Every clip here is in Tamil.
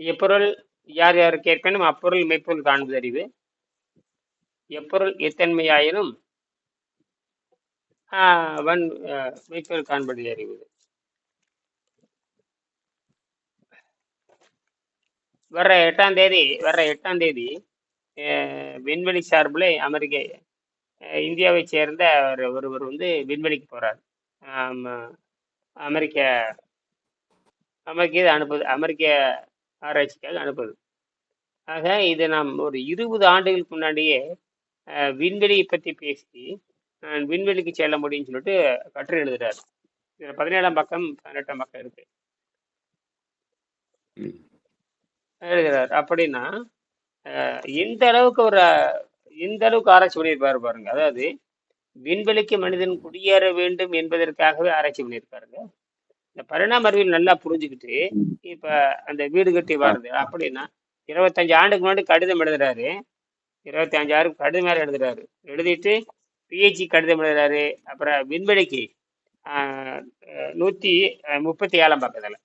எப்பொருள் யார் யாருக்கு ஏற்பனும் அப்பொருள் மெய்ப்பொருள் காண்பது அறிவு எப்பொருள் எத்தன்மையாயினும் ஆஹ் வன் மெய்ப்பொருள் காண்பது அறிவு. வர்ற எட்டாம் தேதி வர்ற எட்டாம் தேதி அஹ், விண்வெளி சார்பில் அமெரிக்க இந்தியாவை சேர்ந்த ஒரு ஒருவர் வந்து விண்வெளிக்கு போறார். அமெரிக்க அமெரிக்க இது அனுப்புது அமெரிக்க ஆராய்ச்சிக்காக அனுப்புது. ஆக இது நாம் ஒரு இருபது ஆண்டுகளுக்கு முன்னாடியே விண்வெளியை பற்றி பேசி நான் விண்வெளிக்கு செல்ல முடியும்னு சொல்லிட்டு கட்டுரை எழுதுறாரு. இதில் பதினேழாம் பக்கம் பதினெட்டாம் பக்கம் இருக்கு. எழுதுறாரு. அப்படின்னா அஹ், இந்த அளவுக்கு ஒரு இந்த அளவுக்கு ஆராய்ச்சி பண்ணியிருப்பாரு பாருங்க. அதாவது விண்வெளிக்கு மனிதன் குடியேற வேண்டும் என்பதற்காகவே ஆராய்ச்சி பண்ணியிருப்பாருங்க. இந்த பரிணாம அறிவியல் நல்லா புரிஞ்சுக்கிட்டு. இப்ப அந்த வீடு கட்டி. வருது அப்படின்னா இருபத்தஞ்சு ஆண்டுக்கு முன்னாடி கடிதம் எழுதுறாரு. இருபத்தி அஞ்சு ஆறு கடிதம் மேல எழுதுறாரு. எழுதிட்டு பிஹெச்சி கடிதம் எழுதுறாரு. அப்புறம் விண்வெளிக்கு அஹ், முப்பத்தி ஏழாம் பக்கத்துல.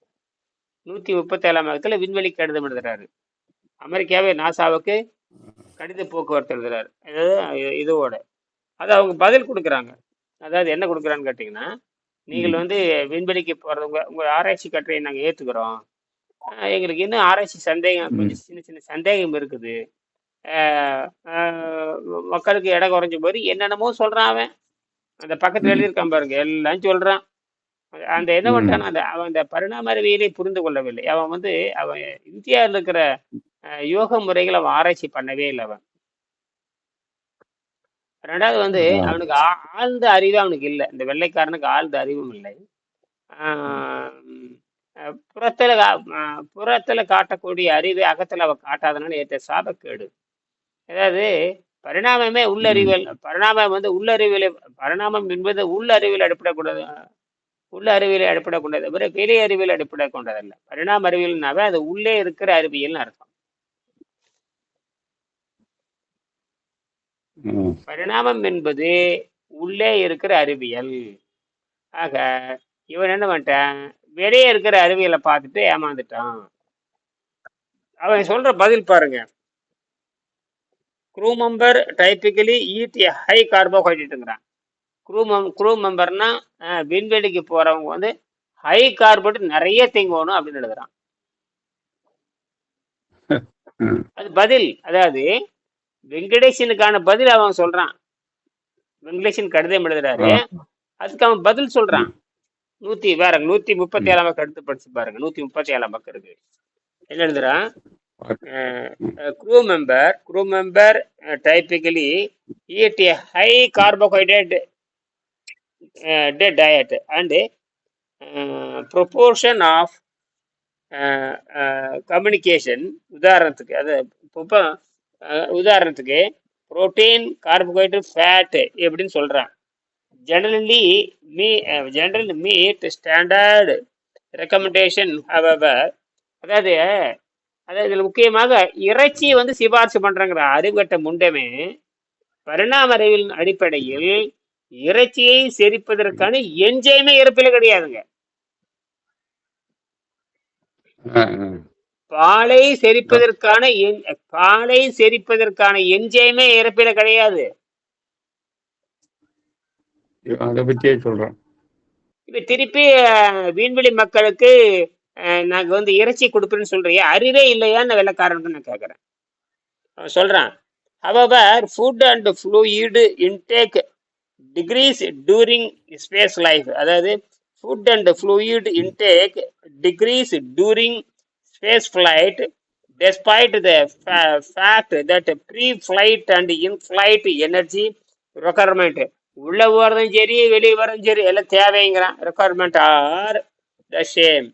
நூத்தி முப்பத்தி ஏழாம் பக்கத்துல விண்வெளிக்கு கடிதம் எழுதுறாரு. அமெரிக்காவே நாசாவுக்கு கடித போக்குவரத்து எழுதுறாரு. அதாவது இதோட. அது அவங்க பதில் கொடுக்குறாங்க. அதாவது என்ன கொடுக்குறான்னு கேட்டிங்கன்னா நீங்கள். வந்து விண்வெளிக்கு போகிறது உங்கள் உங்கள் ஆராய்ச்சி கட்டுரையை நாங்கள் ஏற்றுக்கிறோம் எங்களுக்கு இன்னும் ஆராய்ச்சி சந்தேகம். கொஞ்சம் சின்ன சின்ன சந்தேகம் இருக்குது மக்களுக்கு இடம் குறைஞ்ச போது என்னென்னமோ சொல்கிறான் அவன் அந்த பக்கத்தில். எழுதியிருக்கான் பாருங்க எல்லாம் சொல்கிறான் அந்த என்ன. பண்ணிட்டான் அந்த அவன் அந்த பரிணாம அறிவியலை புரிந்து கொள்ளவில்லை அவன் வந்து அவன் இந்தியாவில் இருக்கிற யோக முறைகளை அவன் ஆராய்ச்சி பண்ணவே இல்லை அவன் ரெண்டாவது வந்து. அவனுக்கு ஆழ்ந்த அறிவு அவனுக்கு இல்லை. இந்த வெள்ளைக்காரனுக்கு ஆழ்ந்த அறிவும் இல்லை. புறத்துல புறத்துல காட்டக்கூடிய அறிவை அகத்துல அவ காட்டாதனால ஏற்ற சாபக்கேடு. அதாவது பரிணாமமே. உள்ளறிவியல் பரிணாமம் வந்து உள்ளறிவியல் பரிணாமம் என்பது உள்ளறிவியல் அடிப்படக்கூடாது உள்ள அறிவியலை அடிப்படை கொண்டது தவிர வெளி அறிவியல் அடிப்படை கொண்டதல்ல. பரிணாம அறிவியல்னாவே அது உள்ளே இருக்கிற அறிவியல்னு அர்த்தம். பரிணாமம் என்பது உள்ளே இருக்கிற அறிவியல். ஆக இவன் என்ன பண்ணிட்டான்? வெளியே இருக்கிற அறிவியலை பார்த்துட்டு ஏமாந்துட்டான். அவன் சொல்ற பதில் பாருங்க. Crew member typically eat high கார்போஹைட்ரேட்டுங்கிறான் crew mem crew மெம்பர்னா விண்வெளிக்கு போறவங்க வந்து ஹை கார்போஹைட்ரேட் நிறைய திங்கணும் அப்படின்னு எழுதுறான். அது பதில். அதாவது வெங்கடேசனுக்கான பதில் அவன் சொல்றான் வெங்கடேசன் கடிதம் எழுதுறாரு. அதுக்கு அவன் பதில் சொல்றான் நூத்தி வேற நூத்தி முப்பத்தி. ஏழாம் பக்கம் எடுத்து படிச்சு பாருங்க நூத்தி முப்பத்தி ஏழாம் பக்கம் இருக்கு என்ன எழுதுறான் ம். crew member crew member typically eat a high carbohydrate uh, di- diet and uh, proportion of uh, uh, communication உதாரணத்துக்கு அது இப்போ உதாரணத்துக்கு புரோட்டீன் கார்போஹைட்ரேட் ஃபேட் எப்படின்னு சொல்கிறான் generally me general meat standard recommendation however அதாவது அதாவது இதில் முக்கியமாக இறைச்சி வந்து சிபாரிசு பண்ணுறங்கிற அறிவுகட்ட முண்டமே பரிணாம அறிவின் அடிப்படையில் இறைச்சியை செரிப்பதற்கான என்ஜைமே இறப்பில் கிடையாதுங்க. பாலை செரிப்பதற்கான பாலை செரிப்பதற்கான எஞ்சைமே இறப்பில கிடையாது. அதை பத்தியே சொல்றேன். இப்ப திருப்பி விண்வெளி மக்களுக்கு நாங்க வந்து இறைச்சி கொடுப்பேன்னு சொல்றியா அறிவே இல்லையான்னு வெள்ளக்காரனுக்கு நான் கேட்கறேன் சொல்றான் however food and fluid intake decrease during space life. அதாவது food and fluid intake decrease during space flight despite the fa- fact that pre-flight and in-flight energy requirement உள்ள போறதும் சரி வெளியே வரதும் சரி எல்லாம் தேவைங்கிறான் requirement are the same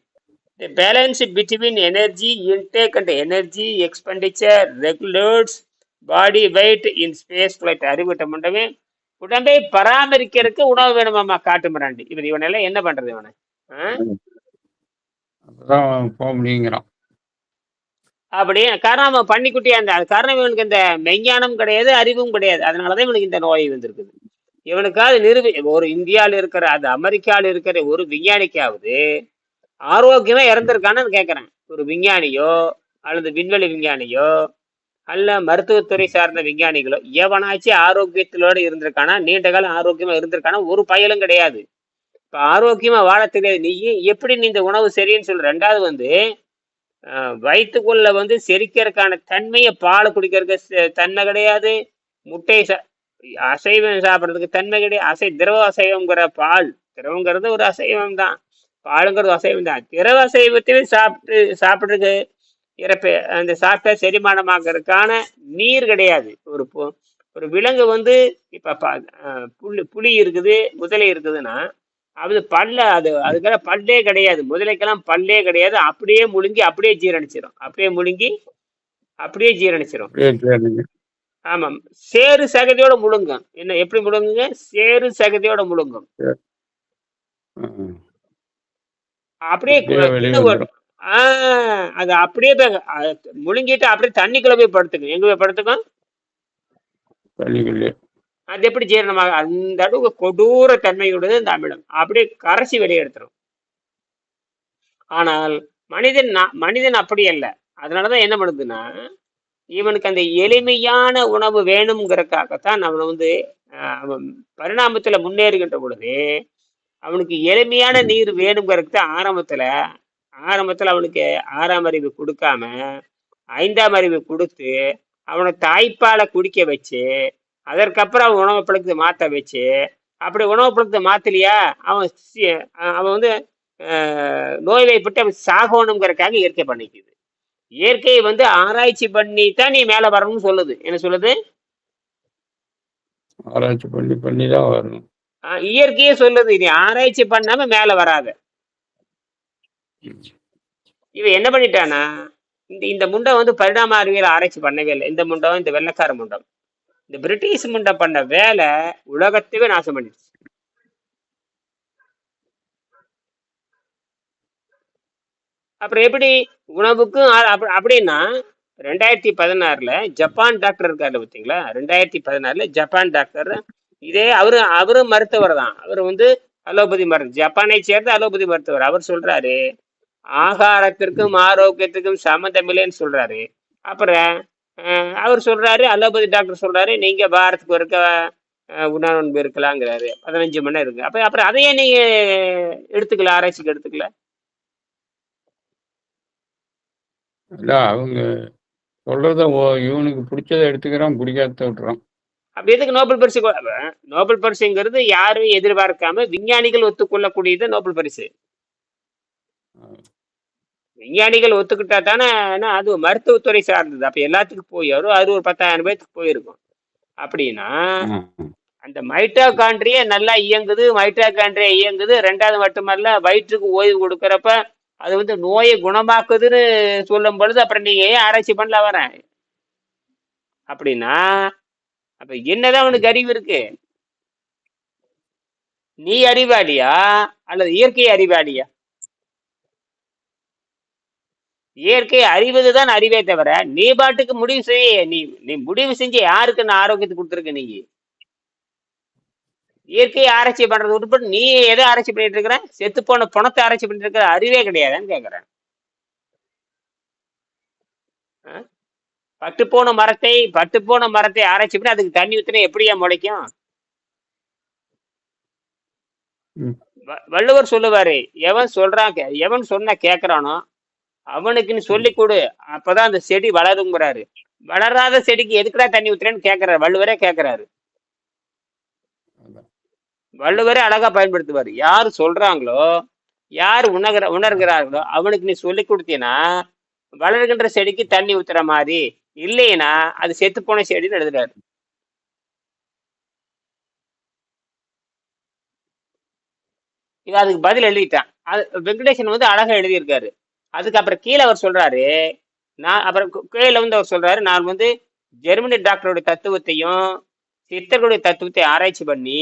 the balance between energy intake and energy expenditure regulates body weight in space flight அறிவிட்ட மண்டமே உடம்பை பராமரிக்கிறதுக்கு உணவு வேணுமாமா காட்டு மிராண்டி இவன் இவனெல்லாம் என்ன பண்றது இவனை ஆ? அப்பதான் போக முடியுங்கிறான் அப்படி காரணம் பன்னிக்குட்டி அந்த காரணம் இவனுக்கு இந்த மெஞ்ஞானம் கிடையாது அறிவும் கிடையாது. அதனாலதான் இவனுக்கு இந்த நோய் வந்திருக்குது. இவனுக்காவது நிறுவி ஒரு இந்தியாவில் இருக்கிற அது அமெரிக்காவில் இருக்கிற ஒரு விஞ்ஞானிக்காவது ஆரோக்கியமா இறந்திருக்கான்னு கேட்கறேன் ஒரு விஞ்ஞானியோ அல்லது விண்வெளி விஞ்ஞானியோ அல்ல மருத்துவத்துறை சார்ந்த விஞ்ஞானிகளோ எவனாச்சும் ஆரோக்கியத்திலோடு இருந்திருக்கானா நீண்ட காலம் ஆரோக்கியமா இருந்திருக்கானா ஒரு பயலும் கிடையாது. இப்ப ஆரோக்கியமா வாழ தெரியாது. நீ எப்படி நீ இந்த உணவு சரின்னு சொல்ற ரெண்டாவது வந்து வயிற்றுக்குள்ள வந்து செரிக்கிறதுக்கான தன்மையை பால் குடிக்கிறதுக்கு தன்மை கிடையாது. முட்டை சா- அசைவம் சாப்பிட்றதுக்கு தன்மை கிடையாது. அசை திரவ அசைவங்கிற பால் திரவங்கிறது ஒரு அசைவம் தான் பாலுங்கிறது அசைவம் தான் திரவ அசைவத்தையும் சாப்பிட்டு சாப்பிட்றதுக்கு இறப்பு அந்த சாப்பிட்ட செரிமானமாகறதுக்கான நீர் கிடையாது. ஒரு பொ- ஒரு விலங்கு வந்து இப்போ புலி புலி இருக்குது முதலை இருக்குதுன்னா அது பல்ல அது அதுக்கெல்லாம் பல்லே கிடையாது. முதலைக்கெல்லாம் பல்லே கிடையாது. அப்படியே முழுங்கி அப்படியே ஜீரணிச்சிடும் அப்படியே முழுங்கி அப்படியே ஜீரணிச்சிடும் ஆமாம். சேறு சகதியோட முழுங்கும். என்ன எப்படி முழுங்குங்க? சேறு சகதியோட முழுங்கும். அப்படியே ஆஹ் அது அப்படியே முழுங்கிட்டு அப்படியே தண்ணிக்குள்ள போய் படுத்துக்கும். எங்க போய் படுத்துக்கும்? தண்ணிக்குள்ளே அது எப்படி ஜீரணமாக அந்த அளவுக்கு கொடூர தன்மையுடையது இந்த அமிலம். அப்படியே கரைச்சி வெளியெடுத்துரும் ஆனால் மனிதன் மனிதன் அப்படி அல்ல. அதனாலதான் என்ன பண்ணுதுன்னா இவனுக்கு அந்த எளிமையான உணவு வேணுங்கிறதுக்காகத்தான் அவனை வந்து பரிணாமத்துல முன்னேறுகின்ற பொழுது அவனுக்கு எளிமையான நீர் வேணுங்கிறதுக்கு தான் ஆரம்பத்துல ஆரம்பத்துல அவனுக்கு ஆறாம் அறிவு கொடுக்காம ஐந்தாம் அறிவு கொடுத்து அவனை தாய்ப்பாலை குடிக்க வச்சு அதற்கப்புறம் அவன் உணவு பழக்கத்தை மாற்ற வச்சு அப்படி உணவு பழக்கத்தை மாத்தலையா? அவன் அவன் வந்து ஆஹ், நோய்வாய்ப்பட்டு அவன் சாகணுங்கிறதுக்காக இயற்கை பண்ணிக்குது. இயற்கையை வந்து ஆராய்ச்சி பண்ணி தான் நீ மேலே வரணும்னு சொல்லுது. என்ன சொல்லுது? ஆராய்ச்சி பண்ணி பண்ணி தான் வரணும் இயற்கையே சொல்லுது. நீ ஆராய்ச்சி பண்ணாம மேலே வராத. இவன் என்ன பண்ணிட்டானா இந்த இந்த முண்டை வந்து பரிணாம அறிவியல் ஆராய்ச்சி பண்ணவே இல்லை. இந்த முண்டம் இந்த வெள்ளைக்கார முண்டம். இந்த பிரிட்டிஷ் முண்டம் பண்ண வேலை உலகத்தையே நாசம் பண்ணிடுச்சு. அப்புறம் எப்படி உணவுக்கும் அப்படின்னா ரெண்டாயிரத்தி பதினாறுல ஜப்பான் டாக்டர் இருக்காரு பார்த்தீங்களா? ரெண்டாயிரத்தி பதினாறுல ஜப்பான் டாக்டர். இதே அவரு அவரும் மருத்துவர் தான். அவர் வந்து அலோபதி மருத்துவர். ஜப்பானை சேர்ந்த அலோபதி மருத்துவர். அவர் சொல்றாரு ஆகாரத்திற்கும் ஆரோக்கியத்துக்கும் சம்மந்தம் இல்லைன்னு சொல்றாரு. அப்புறம் அவர் சொல்றாரு அலோபதி டாக்டர் சொல்றாரு நீங்க வாரத்துக்கு ஒருக்க அஹ், உணவு இருக்கலாங்கிறாரு. பதினஞ்சு மணி நேரம் இருக்கு. அப்ப அப்புறம் அதையே நீங்க எடுத்துக்கல ஆராய்ச்சிக்கு எடுத்துக்கல? இல்ல அவங்க சொல்றத ஓ இவனுக்கு பிடிச்சதை எடுத்துக்கிறான் பிடிக்காத விட்டுறான். அப்ப எதுக்கு நோபல் பரிசு நோபல் பரிசுங்கிறது யாரும் எதிர்பார்க்காம விஞ்ஞானிகள் ஒத்துக்கொள்ளக்கூடியது நோபல் பரிசு. விஞ்ஞானிகள் ஒத்துக்கிட்டா தானே ஏன்னா அது மருத்துவத்துறை சார்ந்தது. அப்ப எல்லாத்துக்கும் போய் வரும். அது ஒரு பத்தாயிரம் பேத்துக்கு போயிருக்கும். அப்படின்னா அந்த மைட்டோகாண்ட்ரியே நல்லா இயங்குது மைட்டோகாண்ட்ரியா இயங்குது. ரெண்டாவது மட்டுமல்ல வயிற்றுக்கு ஓய்வு கொடுக்கறப்ப அது வந்து நோயை குணமாக்குதுன்னு சொல்லும் பொழுது அப்புறம் நீங்க ஏன் ஆராய்ச்சி பண்ணல வரேன் அப்படின்னா அப்ப என்னதான் அவனுக்கு அறிவு இருக்கு? நீ அறிவாளியா? அல்லது இயற்கை அறிவாளியா? இயற்கை அறிவதுதான் அறிவே தவிர நீ பாட்டுக்கு முடிவு செய்ய நீ நீ முடிவு செஞ்சு யாருக்கு நான் ஆரோக்கியத்தை கொடுத்துருக்க நீ? இயற்கையை ஆராய்ச்சி பண்றது விட்டுப்பட்டு நீ எதை ஆராய்ச்சி பண்ணிட்டு இருக்கிற? செத்து போன பணத்தை ஆராய்ச்சி பண்ணிட்டு இருக்கிற அறிவே கிடையாதுன்னு கேக்குறேன்? பட்டு போன மரத்தை பட்டு போன மரத்தை ஆராய்ச்சி பண்ணி அதுக்கு தண்ணி ஊத்தினா எப்படியா முளைக்கும்? வள்ளுவர் சொல்லுவாரு எவன் சொல்றான் எவன் சொன்னா கேக்குறானோ அவனுக்குன்னு சொல்லி கொடு. அப்பதான் அந்த செடி வளருங்கிறாரு. வளராத செடிக்கு எதுக்குடா தண்ணி ஊத்துறேன்னு கேக்குறாரு. வள்ளுவரே கேக்குறாரு. வள்ளுவரே அழகா பயன்படுத்துவார். யார் சொல்றாங்களோ யார் உணர்கிற உணர்கிறார்களோ அவனுக்கு நீ சொல்லி கொடுத்தீன்னா வளர்கின்ற செடிக்கு தண்ணி ஊத்துற மாதிரி இல்லைன்னா அது செத்து போன செடின்னு எழுதுறாரு. இது அதுக்கு பதில் எழுதிட்டான். அது வெங்கடேசன் வந்து அழகா எழுதியிருக்காரு. அதுக்கப்புறம் கீழே அவர் சொல்றாரு நான் அப்புறம் கீழே வந்து அவர் சொல்றாரு நான் வந்து ஜெர்மனி டாக்டருடைய தத்துவத்தையும் சித்தர்களுடைய தத்துவத்தை ஆராய்ச்சி பண்ணி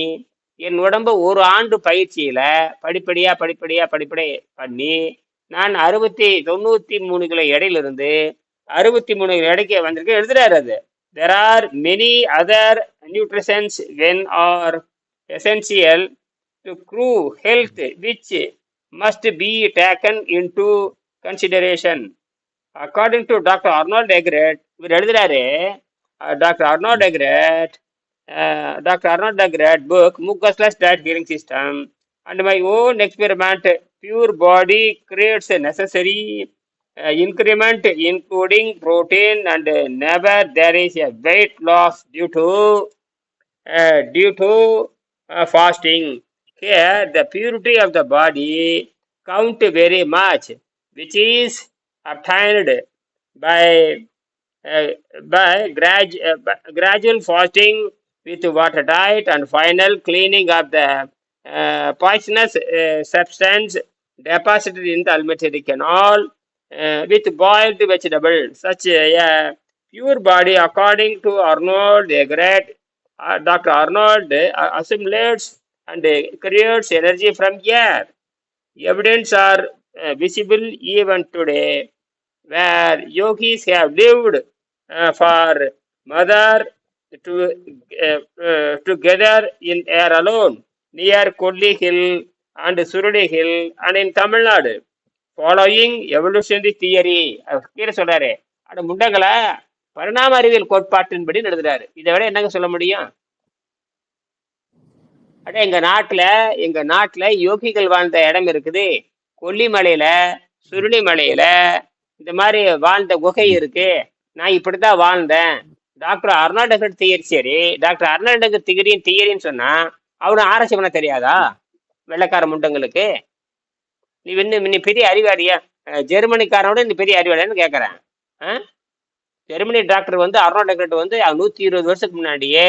என் உடம்பு ஒரு ஆண்டு பயிற்சியில படிப்படியா படிப்படியா படிப்படியா பண்ணி நான் அறுபத்தி தொண்ணூத்தி மூணு கிலோ இடையிலிருந்து அறுபத்தி மூணு கிலோ எடைக்கு வந்திருக்கேன். எழுதுறாரு அது. There are many other nutritions when are essential to crew health which must be taken into consideration according to doctor Arnold Ehret இவர் எழுதுறாரு doctor Arnold Ehret doctor Arnold Ehret book mucusless diet healing system and my own experiment pure body creates necessary increment including protein and never there is a weight loss due to uh, due to uh, fasting. Here, the purity of the body count very much, which is obtained by uh, by grad- uh, gradual fasting with water diet and final cleaning of the uh, poisonous uh, substance deposited in the alimentary canal uh, with boiled vegetable. Such a, a pure body, according to Arnold, a great uh, Dr. Arnold, uh, assimilates and uh, creates energy from air. Evidence are uh, visible even today, where yogis have lived uh, for mother to uh, uh, together in air alone near Kolli Hill and Surudi Hill and in Tamil Nadu. Following evolutionary theory, அவர் கீழே சொல்றாரு அட முண்டங்களா பரிணாம அறிவியல் கோட்பாட்டின்படி எழுதுறாரு இதை விட என்னங்க சொல்ல முடியும் அட எங்க நாட்டுல எங்க நாட்டுல யோகிகள் வாழ்ந்த இடம் இருக்குது கொல்லிமலையில சுருளிமலையில இந்த மாதிரி வாழ்ந்த குகை இருக்கு. நான் இப்படித்தான் வாழ்ந்தேன். டாக்டர் அர்னால்டகர் தியரி சரி டாக்டர் அர்னால்டகர் தியரியும் தியரின்னு சொன்னா அவனு ஆராய்ச்சி பண்ண தெரியாதா? வெள்ளைக்கார முண்டங்களுக்கு. நீ இன்னும் நீ பெரிய அறிவாளியா? ஜெர்மனிக்காரனோட நீ பெரிய அறிவாளியான்னு கேட்கறேன் ஆ? ஜெர்மனி டாக்டர் வந்து அர்னால்டகர் வந்து நூத்தி இருபது வருஷத்துக்கு முன்னாடியே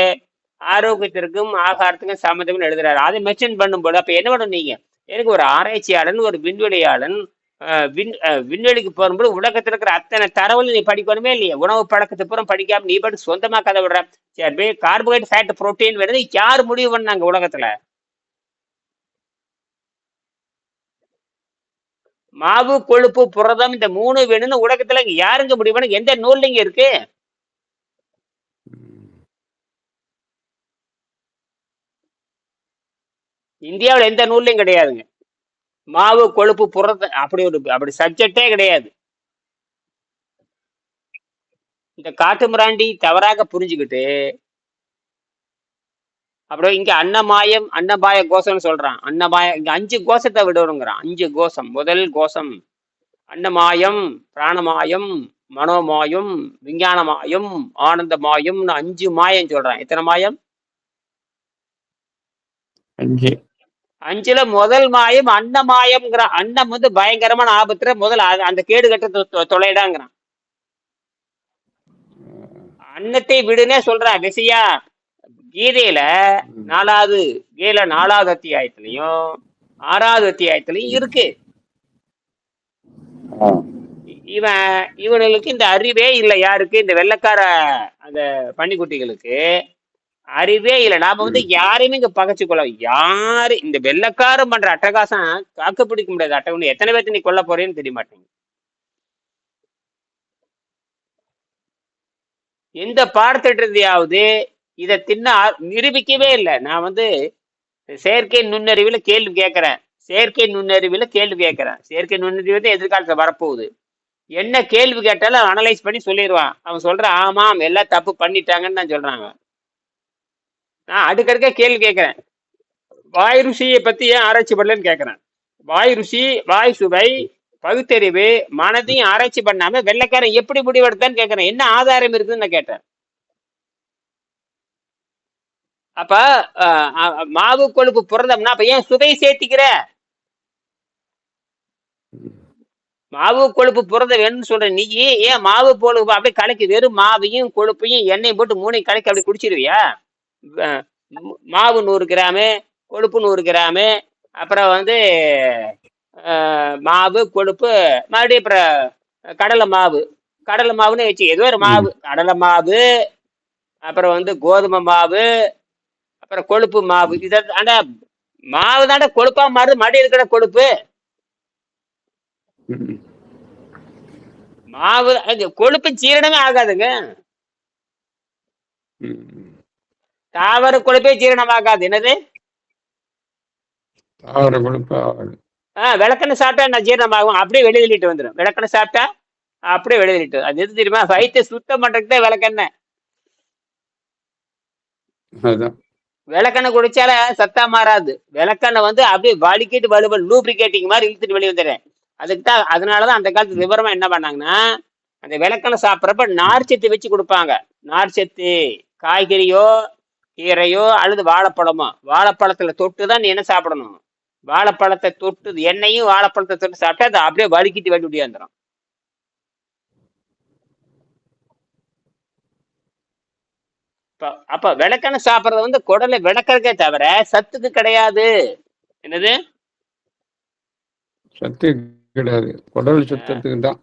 ஆரோக்கியத்திற்கும் ஆகாரத்துக்கும் சம்மந்தம் எழுதுறாரு. அதை மென்ஷன் பண்ணும்போது அப்ப என்ன பண்ணணும் நீங்க? எனக்கு ஒரு ஆராய்ச்சியாளன் ஒரு விண்வெளியாளன் விண் விண்வெளிக்கு போகும்போது உலகத்துல இருக்கிற அத்தனை தரவுல நீ படிக்கணுமே இல்லையா? உணவு பழக்கத்தை பூரம் படிக்காம நீ பாட்டு சொந்தமா கதை விடுற. சரி கார்போஹைட்ரேட் ஃபேட் புரோட்டீன் வேணுது யார் முடிவு பண்ணாங்க உலகத்துல? மாவு கொழுப்பு புரதம் இந்த மூணு வேணும்னு உலகத்துல யாருங்க முடிவு பண்ண எந்த நூல்லைங்க இருக்கு? இந்தியாவுல எந்த நூல்லையும் கிடையாதுங்க. மாவு கொழுப்பு புறத்த அப்படி ஒரு அப்படி சப்ஜெக்டே கிடையாது. இந்த காட்டு மிராண்டி தவறாக புரிஞ்சுக்கிட்டு அப்புறம் இங்க அன்னமாயம் அன்னபாய கோஷம்னு சொல்றான். அன்னபாய இங்க அஞ்சு கோஷத்தை விடணுங்கிறான். அஞ்சு கோஷம். முதல் கோஷம் அன்னமாயம் பிராணமாயம் மனோமாயம் விஞ்ஞானமாயம் ஆனந்தமாயம்னு அஞ்சு மாயம் சொல்றான். எத்தனை மாயம்? அஞ்சு. அஞ்சுல முதல் மாயம் அன்னமாயம்ங்கிற அன்னம் வந்து பயங்கரமான ஆபத்துல முதல் அந்த கேடு கட்ட தொலைடாங்கிறான். அன்னத்தை விடுனே சொல்றான் விசையா கீதையில. நாலாவது கீழ நாலாவது அத்தியாயத்திலையும் ஆறாவது அத்தியாயத்திலையும் இருக்கு. இவன் இவனுக்கு இந்த அறிவே இல்லை யாருக்கு? இந்த வெள்ளைக்கார அந்த பன்னிக்குட்டிகளுக்கு. அறிவே இல்லை. நாம வந்து யாரையுமே இங்க பகைச்சுக்கொள்ள யாரு இந்த வெள்ளைக்காரன் பண்ற அட்டகாசம் தாக்கு பிடிக்க முடியாது அட்டகம் எத்தனை பேர்த்து நீ கொல்ல போறேன்னு தெரிய மாட்டேங்குது. எந்த பாடத்திட்டத்தையாவது இதை தின்ன நிரூபிக்கவே இல்லை. நான் வந்து செயற்கை நுண்ணறிவுல கேள்வி கேட்கிறேன். செயற்கை நுண்ணறிவுல கேள்வி கேட்கிறேன். செயற்கை நுண்ணறிவு தான் எதிர்காலத்துல வரப்போகுது. என்ன கேள்வி கேட்டாலும் அனலைஸ் பண்ணி சொல்லிடுவான். அவன் சொல்றான் ஆமாம் எல்லாம் தப்பு பண்ணிட்டாங்கன்னு தான் சொல்றாங்க. நான் அடுக்கடுக்க கேள்வி கேட்கிறேன். வாய் ருசியை பத்தி ஏன் ஆராய்ச்சி பண்ணலன்னு கேட்கிறேன். வாய் ருசி வாய் சுவை பகுத்தறிவு மனதையும் ஆராய்ச்சி பண்ணாம வெள்ளைக்காரன் எப்படி முடிவெடுத்தான்னு கேட்கிறேன். என்ன ஆதாரம் இருக்குதுன்னு நான் கேட்டேன். அப்ப மாவு கொழுப்பு புரதம்னா அப்ப ஏன் சுவை சேர்த்திக்கிற? மாவு கொழுப்பு புரதம் வேணும்னு சொல்ற நீ ஏன் மாவு கொழுப்பு அப்படியே கலக்கி வெறும் மாவையும் கொழுப்பையும் எண்ணெயும் போட்டு மூணையும் கலக்கி அப்படி குடிச்சிருவியா? மாவு நூறு கிராமு கொழுப்பு நூறு கிராமு அப்புறம் வந்து மாவு கொழுப்பு மறுபடியும் அப்புறம் கடலை மாவு. கடலை மாவுன்னு வச்சு ஏதோ ஒரு மாவு. கடலை மாவு அப்புறம் வந்து கோதுமை மாவு அப்புறம் கொழுப்பு மாவு. இதை ஆண்டா மாவு தாண்டா கொழுப்பா மாறுது மடி இருக்கிற கொழுப்பு. மாவு கொழுப்பு ஜீரணமே ஆகாதுங்க. தாவர கொழுப்பே ஜீரணமாகாது. என்னது? தாவர கொழுப்பு ஆகாது. ஆ விளக்கெண்ணெய் சாப்பிட்டா நான் ஜீரணமாகும்? அப்படியே வெளியே தள்ளிட்டு வந்துடும் விளக்கெண்ணெய் சாப்பிட்டா அப்படியே வெளியிட்டு அது எது தெரியுமா? வயிற்றை சுத்தம் பண்றதுக்கு தான் விளக்கெண்ணெய் விளக்கெண்ணெய் குடிச்சால சத்தா மாறாது. விளக்கெண்ணெய் வந்து அப்படியே வலிக்கிட்டு வலுவல் லூப்ரிகேட்டிங் மாதிரி இழுத்துட்டு வெளியே வந்துடுறேன். அதுக்கு தான் அதனாலதான் அந்த காலத்து விவரமா என்ன பண்ணாங்கன்னா அந்த விளக்கெண்ணெய் சாப்பிட்றப்ப நார்ச்சத்து வச்சு கொடுப்பாங்க. நார்ச்சத்து காய்கறியோ கீரையோ அல்லது வாழைப்பழமோ? வாழைப்பழத்துல தொட்டு தான் நீ என்ன சாப்பிடணும்? வாழைப்பழத்தை தொட்டு எண்ணெயும் வாழைப்பழத்தை தொட்டு சாப்பிட்டா அது அப்படியே வலிக்கிட்டு வெளியே முடியாந்துடும் அப்ப விளக்கெண்ணெய் சாப்பிட்றது வந்து குடலை விளக்கறதுக்கே தவிர சத்துக்கு கிடையாது. என்னது? சத்து கிடையாது. குடல் சுத்தத்துக்கு தான்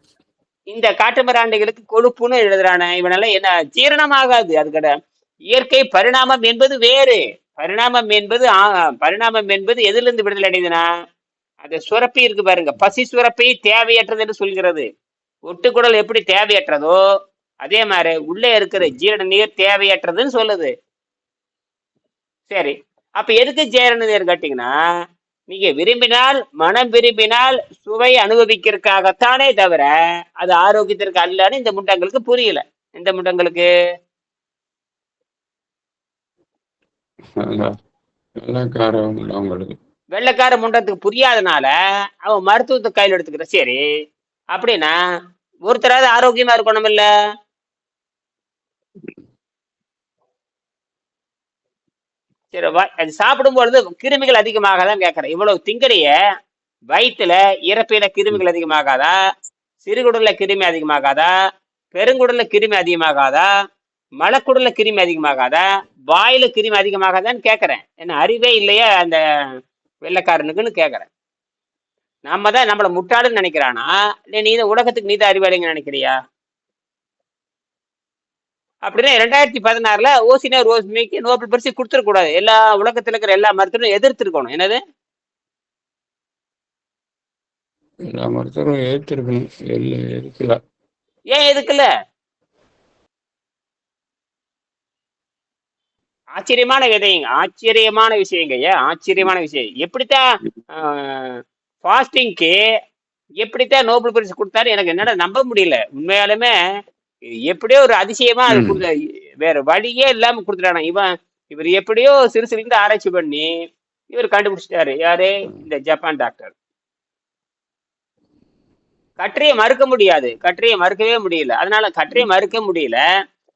இந்த காட்டுமிராண்டிகளுக்கு கொழுப்புன்னு எழுதுறானே. இவனெல்லாம் என்ன ஜீரணமாகாது. அது கடை இயற்கை பரிணாமம் என்பது வேறு. பரிணாமம் என்பது பரிணாமம் என்பது எதுல இருந்து விடுதலை அடையுதுன்னா அந்த சுரப்பி இருக்கு பாருங்க. பசி சுரப்பி தேவையற்றது என்று சொல்கிறது. ஒட்டுக்குடல் எப்படி தேவையற்றதோ அதே மாதிரி உள்ளே இருக்கிற ஜீரண நீர் தேவையற்றதுன்னு சொல்லுது. சரி. அப்ப எதுக்கு ஜீரண நீர் கேட்டீங்கன்னா நீங்க விரும்பினால் மனம் விரும்பினால் சுவை அனுபவிக்கிறதுக்காகத்தானே தவிர அது ஆரோக்கியத்திற்கு அல்லன்னு இந்த முண்டங்களுக்கு புரியல. இந்த முண்டங்களுக்கு? அதான். வெள்ளைக்கார முண்டத்துக்கு புரியாதனால அவன் மருத்துவத்தை கையில் எடுத்துக்கிற. சரி. அப்படின்னா ஒருத்தராவது ஆரோக்கியமா இருக்கணும் இல்ல சரி வ- சாப்பிடும் பொழுது கிருமிகள் அதிகமாக தான் கேட்கறேன் இவ்வளவு திங்கறிய வயிற்றுல இறப்பையில கிருமிகள் அதிகமாகாதா? சிறுகுடல்ல கிருமி அதிகமாகாதா? பெருங்குடல்ல கிருமி அதிகமாகாதா? மலக்குடல்ல கிருமி அதிகமாகாதா? வாயில கிருமி அதிகமாகாதான்னு கேட்கறேன் என்ன அறிவே இல்லையா அந்த வெள்ளைக்காரனுக்குன்னு கேட்கறேன் நாம தான் நம்மள முட்டாளுன்னு நினைக்கிறானா? இல்லை நீ உலகத்துக்கு நீ தான் அறிவாளிங்க நினைக்கிறியா? அப்படின்னா ரெண்டாயிரத்தி பதினாறுல ஓசினா ரோஸ்மிக்கு நோபல் பரிசு கொடுத்துடக்கூடாது எல்லா உலகத்துல இருக்கிற எல்லா மருத்துவரும் எதிர்த்திருக்கணும். என்னது? எல்லா மருத்துவரும் இருக்கல ஏன் எதுக்குல்ல ஆச்சரியமான விதைங்க ஆச்சரியமான விஷயங்க ஆச்சரியமான விஷயம். எப்படித்தான் ஃபாஸ்டிங்க்கு எப்படித்தான் நோபல் பரிசு கொடுத்தாரு எனக்கு என்னடா நம்ப முடியல. உண்மையாலுமே எப்படியோ ஒரு அதிசயமா அது. கொடுத்த வேற வழியே இல்லாம கொடுத்துட்டானா. இவன் இவர் எப்படியோ சிறு சிறுந்து ஆராய்ச்சி பண்ணி இவர் கண்டுபிடிச்சிட்டாரு. யாரு? இந்த ஜப்பான் டாக்டர். கற்றையை மறுக்க முடியாது. கற்றையை மறுக்கவே முடியல. அதனால கற்றையை மறுக்க முடியல.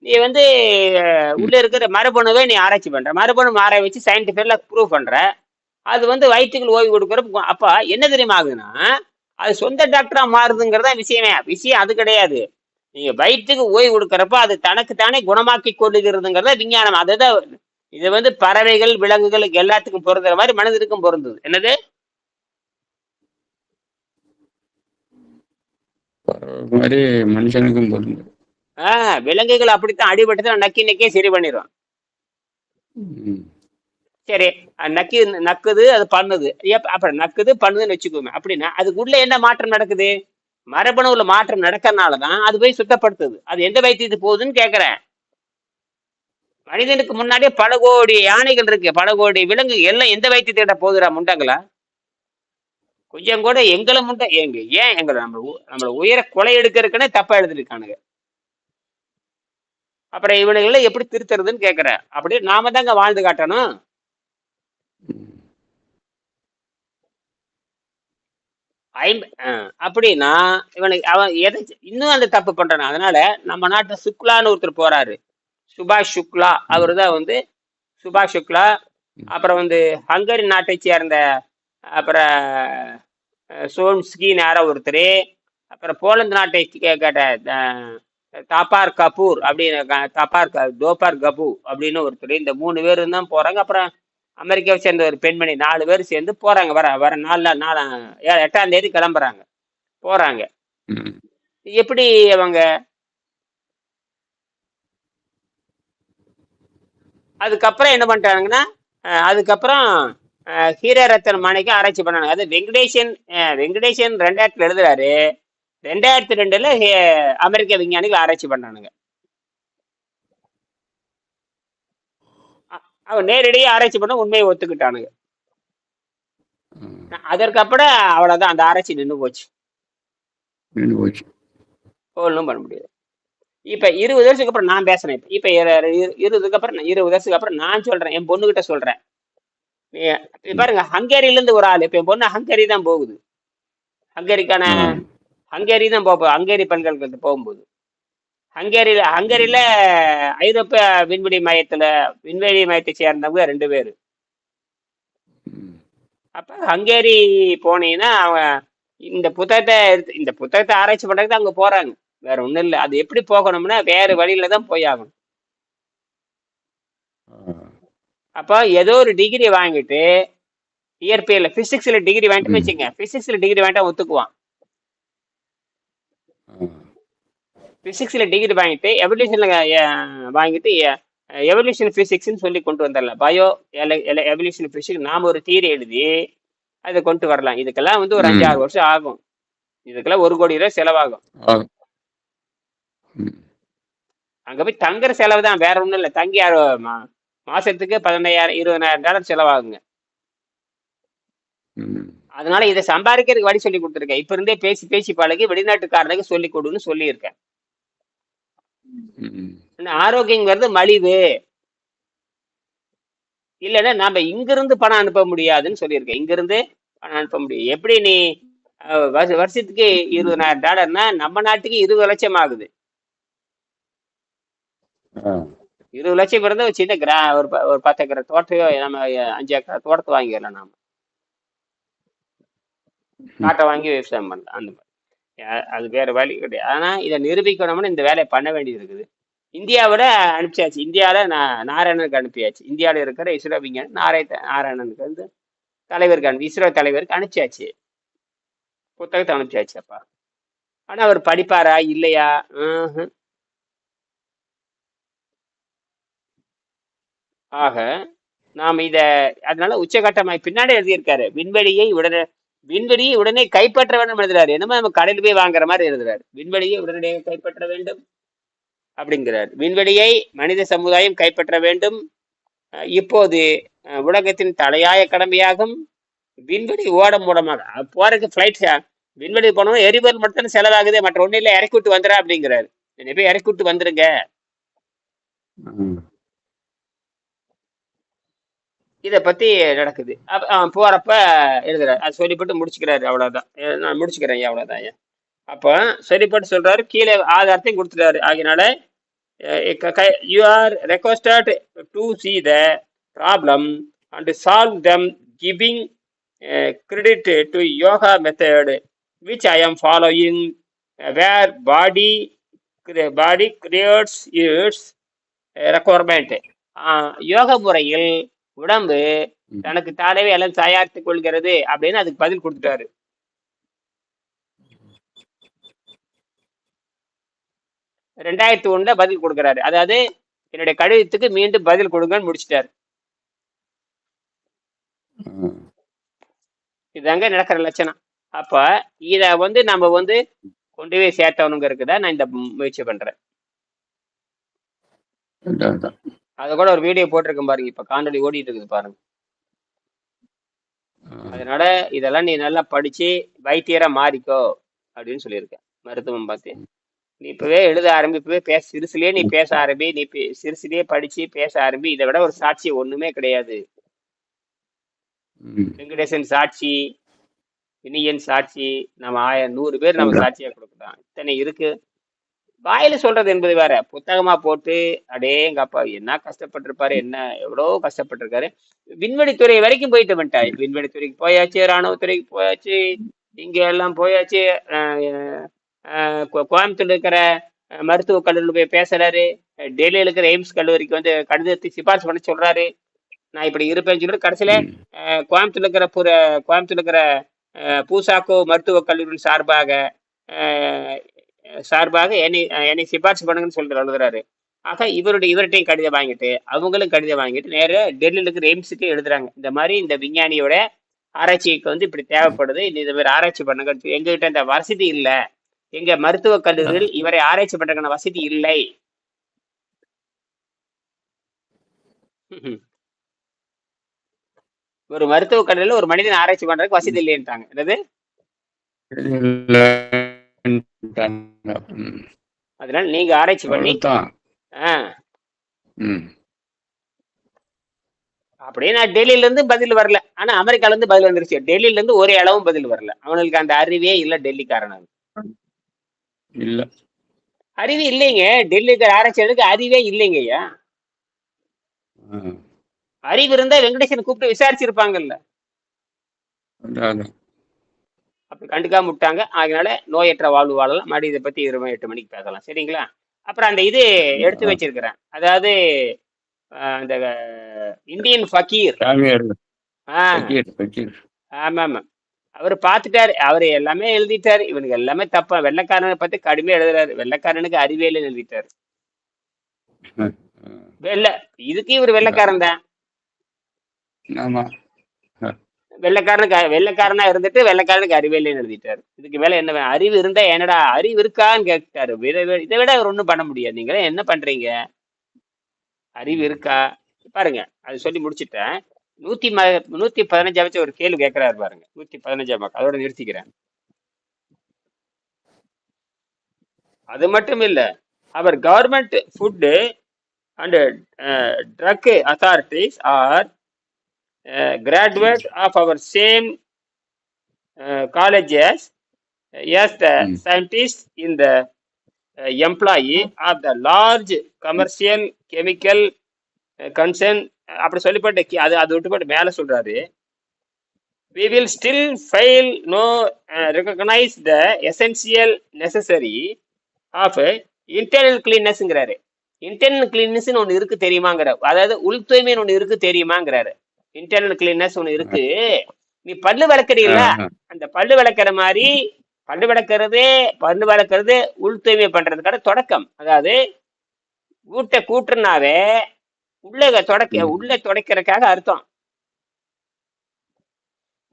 நீ வந்து உள்ள இருக்கிற மரபணுவை நீ ஆராய்ச்சி பண்ற. மரபணு ஆராய் வச்சு சயின்டிஃபிக்கல ப்ரூவ் பண்ற. அது வந்து வயிற்றுக்குள் ஓய்வு கொடுக்குற அப்ப என்ன தெரியுமா ஆகுதுன்னா அது சொந்த டாக்டரா மாறுதுங்கிறதா விஷயமே. விஷயம் அது கிடையாது. நீங்க வயிற்றுக்கு ஓய்வு கொடுக்கறப்ப அது தனக்கு தானே குணமாக்கி கொள்ளுகிறதுங்கிறத விஞ்ஞானம் அதுதான் இது வந்து பறவைகள் விலங்குகளுக்கு எல்லாத்துக்கும் பொருந்துற மாதிரி மனதிற்கும் பொருந்தது. என்னது? மாதிரி மனுஷனுக்கும் பொருந்து ஆஹ் விலங்குகள் அப்படித்தான் அடிபட்டு நக்கி நக்கியே சரி பண்ணிடும். சரி நக்கி நக்குது அது பண்ணுது. அப்புறம் நக்குது பண்ணுதுன்னு வச்சுக்கோங்க அப்படின்னா அதுக்குள்ள என்ன மாற்றம் நடக்குது? மரபணுவுல மாற்றம் நடக்கறனால தான் அது போய் சுத்தப்படுத்துது. அது எந்த வைத்தியத்துக்கு போகுதுன்னு கேட்கறேன் மனிதனுக்கு முன்னாடியே பல கோடி யானைகள் இருக்கு. பல கோடி விலங்கு எல்லாம் எந்த வைத்தியத்திட்ட போகுதுடா முண்டங்களா? கொஞ்சம் கூட எங்களை முண்டை எங்க ஏன் எங்களை நம்ம நம்மள உயர கொலை எடுக்கிறதுக்குன்னே தப்பா எழுதிருக்கானுங்க. அப்புறம் இவனுங்களை எப்படி திருத்துறதுன்னு கேட்கறேன் அப்படியே நாம தாங்க வாழ்ந்து காட்டணும். ஐம்ப அப்படின்னா இவனுக்கு அவன் எதை இன்னும் அந்த தப்பு பண்றான் அதனால நம்ம நாட்டுல சுக்லான்னு ஒருத்தர் போறாரு. சுபாஷ் சுக்லா. அவர் தான் வந்து சுபாஷ் சுக்லா. அப்புறம் வந்து ஹங்கரி நாட்டை சேர்ந்த அப்புறம் அஹ், சோம்ஸ்கின்னு யாரோ ஒருத்தர். அப்புறம் போலந்து நாட்டை கே- கேட்ட தாப்பார் கபூர் அப்படின்னு தாப்பார் க- தோப்பார் கபு அப்படின்னு ஒருத்தர். இந்த மூணு பேரும் தான் போறாங்க. அப்புறம் அமெரிக்காவை சேர்ந்த ஒரு பெண்மணி நாலு பேர் சேர்ந்து போறாங்க. வர வர நாலு நாலு எட்டாம் தேதி கிளம்புறாங்க. போறாங்க. எப்படி அவங்க? அதுக்கப்புறம் என்ன பண்ணிட்டாங்கன்னா அதுக்கப்புறம் ஹீரரத்தன் மாணிக்கம் ஆராய்ச்சி பண்ணாங்க. அது வெங்கடேசன் அஹ், வெங்கடேசன் ரெண்டாயிரத்துல எழுதுறாரு. ரெண்டாயிரத்தி ரெண்டுல அமெரிக்க விஞ்ஞானிகள் ஆராய்ச்சி பண்ணானுங்க. அவன் நேரடியாக ஆராய்ச்சி பண்ண உண்மையை ஒத்துக்கிட்டானுங்க. அதற்கப்புறம் அவ்வளவுதான் அந்த ஆராய்ச்சி நின்று போச்சு. நின்னு போச்சு. ஒன்றும் பண்ண முடியாது இப்ப இருபது வருஷத்துக்கு அப்புறம் நான் பேசுறேன் இப்ப. இப்ப இரு- இரு- இருபதுக்கு அப்புறம் இருபது வருஷத்துக்கு அப்புறம் நான் சொல்றேன் என் பொண்ணுகிட்ட சொல்றேன். நீ இப்ப பாருங்க ஹங்கேரியில இருந்து ஒரு ஆள் இப்ப என் பொண்ணு ஹங்கேரி தான் போகுது. ஹங்கேரிக்கான. ஹங்கேரி தான் போக ஹங்கேரி பல்கலைக்கழகத்துக்கு போகும்போது. ஹங்கேரியில ஹங்கேரியில ஐரோப்பிய விண்வெளி மையத்துல விண்வெளி மையத்தை சேர்ந்தவங்க ரெண்டு பேர். அப்ப ஹங்கேரி போனீங்கன்னா அவன் இந்த புத்தகத்தை இந்த புத்தகத்தை ஆராய்ச்சி பண்றதுக்கு அங்க போறாங்க. வேற ஒண்ணும் இல்லை. அது எப்படி போகணும்னா வேற வழியில தான் போய் ஆகணும். அப்போ ஏதோ ஒரு டிகிரி வாங்கிட்டு இயற்பியல் பிசிக்ஸ்ல டிகிரி வாங்கிட்டு. வச்சுங்க பிசிக்ஸ்ல டிகிரி வாங்கிட்டா ஒத்துக்குவான் ஆ. பிசிக்ஸ்ல டிகிரி வாங்கிட்டு எவல்யூஷன்ல வாங்கிட்டு எவல்யூஷன் பிசிக்ஸ்னு சொல்லி கொண்டு வந்துடலாம் பயோ எவல்யூஷன் பிசிக்ஸ் நாம ஒரு தியரி எழுதி அதை கொண்டு வரலாம். இதுக்கெல்லாம் வந்து ஒரு. அஞ்சாறு வருஷம் ஆகும். இதுக்கெல்லாம் ஒரு கோடி ரூபாய் செலவாகும். அங்க போய் தங்குற செலவு தான் வேற ஒண்ணும் இல்லை. தங்கி மாசத்துக்கு பதினையாயிரம் இருபதாயிரம் டாலர் செலவாகுங்க. அதனால இதை சம்பாதிக்கிறதுக்கு வழி சொல்லி கொடுத்துருக்கேன். இப்ப இருந்தே பேசி பேசி பழகி வெளிநாட்டுக்காரனுக்கு சொல்லி கொடுன்னு சொல்லியிருக்கேன். ஆரோக்கியங்கிறது மலிவு. இல்லைன்னா நாம இங்கிருந்து பணம் அனுப்ப முடியாதுன்னு சொல்லியிருக்கேன். இங்கிருந்து பணம் அனுப்ப முடியும். எப்படி நீ வருஷத்துக்கு இருபதாயிரம் டாலர்னா நம்ம நாட்டுக்கு இருபது லட்சம் ஆகுது. இருபது லட்சம் இருந்தா ஒரு சின்ன கிரா ஒரு ஒரு பத்து ஏக்கர் தோட்டையோ நம்ம அஞ்சு ஏக்கர் தோட்டத்தை வாங்கிடலாம் நாம. காட்டை வாங்கி விவசாயம் பண்ணலாம். அந்த மாதிரி. அது வேற வேலை கிடையாது. ஆனால் இதை நிரூபிக்கணும்னு இந்த வேலையை பண்ண வேண்டியது இருக்குது இந்தியாவோட அனுப்பிச்சாச்சு. இந்தியாவில் நான் நாராயணனுக்கு அனுப்பியாச்சு. இந்தியாவில் இருக்கிற இஸ்ரோ விஞ்ஞானி நாராய நாராயணனுக்கு வந்து தலைவருக்கு அனுப்பி இஸ்ரோ தலைவருக்கு அனுப்பிச்சாச்சு. புத்தகத்தை அனுப்பிச்சாச்சு அப்பா. ஆனா அவர் படிப்பாரா? இல்லையா? ஆக நாம் இதை அதனால உச்சகட்டமாய் பின்னாடி எழுதியிருக்காரு. விண்வெளியை உடனே விண்வெளியை உடனே கைப்பற்ற வேண்டும் எழுதுறாரு என்னமோ நம்ம கடையில் போய் வாங்குற மாதிரி எழுதுறாரு. விண்வெளியை உடனடியாக கைப்பற்ற வேண்டும் அப்படிங்கிறார். விண்வெளியை மனித சமுதாயம் கைப்பற்ற வேண்டும். இப்போது உலகத்தின் தலையாய கடமையாகும் விண்வெளி ஓட மூலமாக. போறதுக்கு ஃபிளைட் விண்வெளி போனோம் எரிபொருள் மட்டும் செலவாகுது. மற்ற ஒன்றும் இல்லை. இறக்கி விட்டு வந்துடா அப்படிங்கிறாரு. என்னை போய் இறக்கி விட்டு வந்துருங்க. இதை பத்தி நடக்குது போறப்ப எழுதுறாரு. அது சொல்லிப்பட்டு முடிச்சுக்கிறாரு அவ்வளவுதான். நான் முடிச்சுக்கிறேன் அவ்வளவுதான் ஐயா. அப்போ சொல்லிப்பட்டு சொல்றாரு கீழே ஆதாரத்தையும் கொடுத்துட்டாரு. ஆகினால you are requested to see the problem and solve them giving credit to yoga method which I am following where body body creates its requirement யோக முறையில் உடம்பு. தனக்கு தானவே எல்லாம் தயாரித்துக் கொள்கிறது அப்படின்னு அதுக்கு பதில் கொடுத்துட்டாரு ரெண்டாயிரத்தி ஒண்ணுல பதில் கொடுக்கறாரு அதாவது என்னுடைய கடிதத்துக்கு மீண்டும் பதில் கொடுங்கன்னு முடிச்சிட்டாரு. இதாங்க நடக்கிற லட்சணம் அப்ப இத வந்து நம்ம வந்து கொண்டு போய் சேர்த்தவனுங்க இருக்குதா நான் இந்த முயற்சி பண்றேன். அதை கூட ஒரு வீடியோ போட்டிருக்கேன் பாருங்க இப்ப காணொலி ஓடிட்டு இருக்குது பாருங்க. அதனால இதெல்லாம் நீ நல்லா படிச்சு வைத்தியரா மாறிக்கோ அப்படின்னு சொல்லியிருக்கேன் மருத்துவம் பார்த்து நீ இப்பவே எழுத ஆரம்பி இப்பவே பேச சிறுசுலயே நீ பேச ஆரம்பி நீ சிறுசுலயே படிச்சு பேச ஆரம்பி இதை விட ஒரு சாட்சி ஒண்ணுமே கிடையாது. வெங்கடேசன் சாட்சி இனியன் சாட்சி நம்ம ஆயிரம் நூறு பேர் நம்ம. சாட்சியா கொடுக்கலாம் இத்தனை இருக்கு வாயில சொல்றது என்பது வேற. புத்தகமா போட்டு அடே எங்க அப்பா என்ன கஷ்டப்பட்டிருப்பாரு என்ன எவ்வளோ கஷ்டப்பட்டிருக்காரு. விண்வெளித்துறை வரைக்கும் போயிட்டு வந்துட்டாய் விண்வெளித்துறைக்கு போயாச்சு ராணுவத்துறைக்கு போயாச்சு இங்க எல்லாம் போயாச்சு. அஹ் அஹ் கோ- கோயம்புத்தூர்ல இருக்கிற மருத்துவக் கல்லூரியில் போய் பேசுறாரு. டெல்லியில் இருக்கிற எய்ம்ஸ் கல்லூரிக்கு வந்து கடிதத்தை சிபாரிசு பண்ண சொல்றாரு. நான் இப்படி இருப்பேன்னு சொல்லிட்டு கடைசியில கோயம்புத்தூர்ல இருக்கிற புற கோயம்புத்தூர்ல இருக்கிற பூசாக்கோ மருத்துவக் கல்லூரியின் சார்பாக சார்பாக என்னை என்னை சிபாரிசு பண்ணுங்கன்னு சொல்லிட்டு எழுதுறாரு. ஆக இவருடைய இவர்கிட்டையும் கடிதம் வாங்கிட்டு அவங்களும் கடிதம் வாங்கிட்டு நேரா டெல்லியில் இருக்கிற எய்ம்ஸுக்கு எழுதுறாங்க. இந்த மாதிரி இந்த விஞ்ஞானியோட ஆராய்ச்சிக்கு வந்து இப்படி தேவைப்படுது. இந்த மாதிரி ஆராய்ச்சி பண்ணுங்க. எங்ககிட்ட இந்த வசதி இல்லை. எங்க மருத்துவக் கல்லூரியில் இவரை ஆராய்ச்சி பண்றதுக்கான வசதி இல்லை. ஒரு மருத்துவக் கல்லூரியில் ஒரு மனிதன் ஆராய்ச்சி பண்றதுக்கு வசதி இல்லைன்றாங்க என்னது. அதனால நீங்க ஆராய்ச்சி பண்ணி. அப்படியே நான் டெல்லியில இருந்து பதில் வரல. ஆனா அமெரிக்கால இருந்து பதில் வந்துருச்சு. டெல்லியில இருந்து ஒரே அளவும் பதில் வரல. அவனுக்கு அந்த அறிவே இல்ல டெல்லிக்காரன் இல்ல. அறிவு இல்லைங்க. டெல்லிக்கு ஆராய்ச்சியாளருக்கு அறிவே இல்லைங்க ஐயா. அறிவு இருந்தா வெங்கடேசன் கூப்பிட்டு விசாரிச்சிருப்பாங்கல்ல. அப்படி கண்டுக்காம விட்டாங்க. அதனால நோயற்ற வாழ்வு வாழலாம் மறுபடியும் இதை பத்தி இருபது எட்டு மணிக்கு பேசலாம். சரிங்களா? அப்புறம் அந்த இது எடுத்து. வச்சிருக்கிறேன். அதாவது அந்த இந்தியன் ஃபக்கீர். ஆமா ஆமா அவர் பார்த்துட்டாரு அவர் எல்லாமே எழுதிட்டாரு. இவனுக்கு எல்லாமே தப்பா. வெள்ளைக்காரனை பத்தி கடுமையா எழுதுறாரு. வெள்ளைக்காரனுக்கு அறிவியல் எழுதிட்டாரு. வெள்ளை. இதுக்கு இவர் வெள்ளைக்காரன் தான். ஆமா. வெள்ளக்காரனுக்கு வெள்ளக்காரனா இருந்துட்டு வெள்ளைக்காரனுக்கு அறிவியல் எழுதிட்டாரு. இதுக்கு மேல என்ன அறிவு இருந்தா என்னடா அறிவு இருக்கான்னு கேட்டாரு இதை விட இதை விட அவர் ஒன்றும் பண்ண முடியாது. நீங்களே என்ன பண்றீங்க? அறிவு இருக்கா? பாருங்க அது சொல்லி முடிச்சிட்டேன். நூத்தி ம நூத்தி பதினஞ்சா வச்சு ஒரு கேள்வி கேட்கிறாரு பாருங்க. நூத்தி பதினஞ்சாம் மக்கள் அதோட நிறுத்திக்கிறேன். அது மட்டும் இல்ல our government food and drug authorities are graduate of our same as the ம். scientist in the uh, employee of the large commercial chemical uh, concern அப்படி சொல்லிப்பட்டு கி- அது அது விட்டு போட்டு மேல சொல்றாரு we will still fail no uh, recognize the essential necessary of uh, internal cleannessங்கிறாரு internal cleanness ஒன்னு இருக்கு தெரியுமாங்கிற அதாவது உள் தூய்மைன்னு ஒன்னு இருக்கு தெரியுமாங்கிறாரு internal cleanness ஒன்னு இருக்கு. நீ பல்லு விளக்குறீல்ல ஆ. அந்த பல்லு விளக்குற மாதிரி பல்லு விளக்குறது பல்லு விளக்குறது உள் தூய்மை பண்றதுக்கான தொடக்கம். அதாவது வீட்டை கூட்டுனாவே உள்ள தொடக்க. உள்ள துடைக்கிறதுக்காக அர்த்தம்.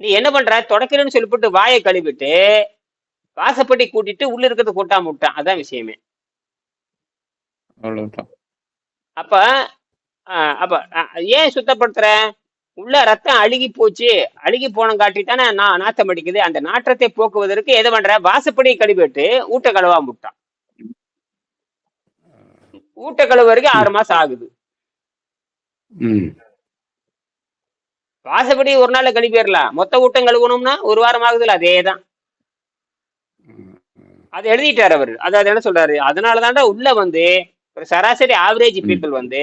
நீ என்ன பண்ற? தொடக்கிறேன்னு சொல்லிவிட்டு வாயை கழுவிட்டு வாசப்படி கூட்டிட்டு உள்ள இருக்கிறது கூட்டாம விட்டான் அதான் விஷயமே. அப்ப அப்ப ஏன் சுத்தப்படுத்துற? உள்ள ரத்தம் அழுகி போச்சு. அழுகி போன காட்டித்தானே நான் நாத்தம் அடிக்குது. அந்த நாற்றத்தை போக்குவதற்கு எது பண்ற? வாசப்படி கழுவிட்டு ஊட்ட கழுவாம விட்டான். ஊட்ட கழுவுறதுக்கு ஆறு மாசம் ஆகுது. வாசப்படி ஒரு நாள்ல கழுவிடலாம் மொத்த ஊட்டம் கழுவணும்னா ஒரு வாரம் ஆகுதுல அதேதான் ம். அதை எழுதிட்டாரு அவர். அதாவது என்ன சொல்றாரு? அதனால தாண்டா உள்ள வந்து ஒரு சராசரி ஆவரேஜ். பீப்புள் வந்து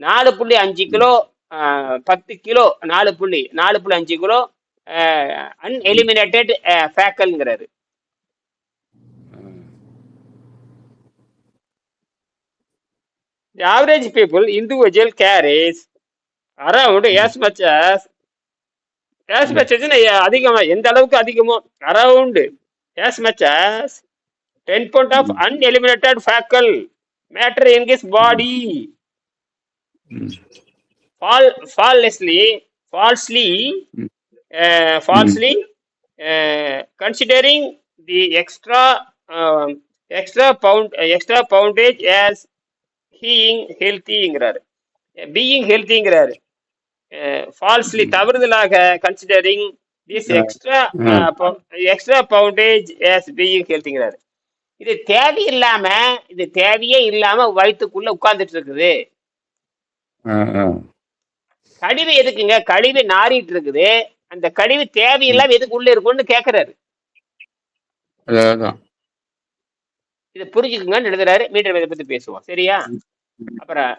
நாலு புள்ளி அஞ்சு கிலோ பத்து கிலோ நாலு புள்ளி நாலு புள்ளி அஞ்சு கிலோ அன்எலிமினேட்டட் ஃபேக்கல்ங்கிறாரு The average people, individual carries around as much as as much as அதிகமா எந்த அளவுக்கு அதிகமோ around as much as 10 point of ம். uneliminated fecal matter in his body uh, falsely uh, considering the extra um, extra pound extra poundage as being healthyங்கிறாரு being healthyங்கிறாரு ஃபால்ஸ்லி தவறுதலாக considering this. Extra. Extra poundage as being healthyங்கிறாரு இது தேவையில்லாம இது தேவையே இல்லாம வயிற்றுக்குள்ள உட்கார்ந்துட்டு இருக்குது. கழிவு எதுக்குங்க? கழிவு நாறிட்டு இருக்குது. அந்த கழிவு தேவையில்லாம எதுக்கு உள்ள இருக்கும்னு கேக்குறாரு. இதை புரிஞ்சுக்குங்கன்னு எழுதுறாரு. மீண்டும் இதை பத்தி பேசுவோம். சரியா? அப்புறம்.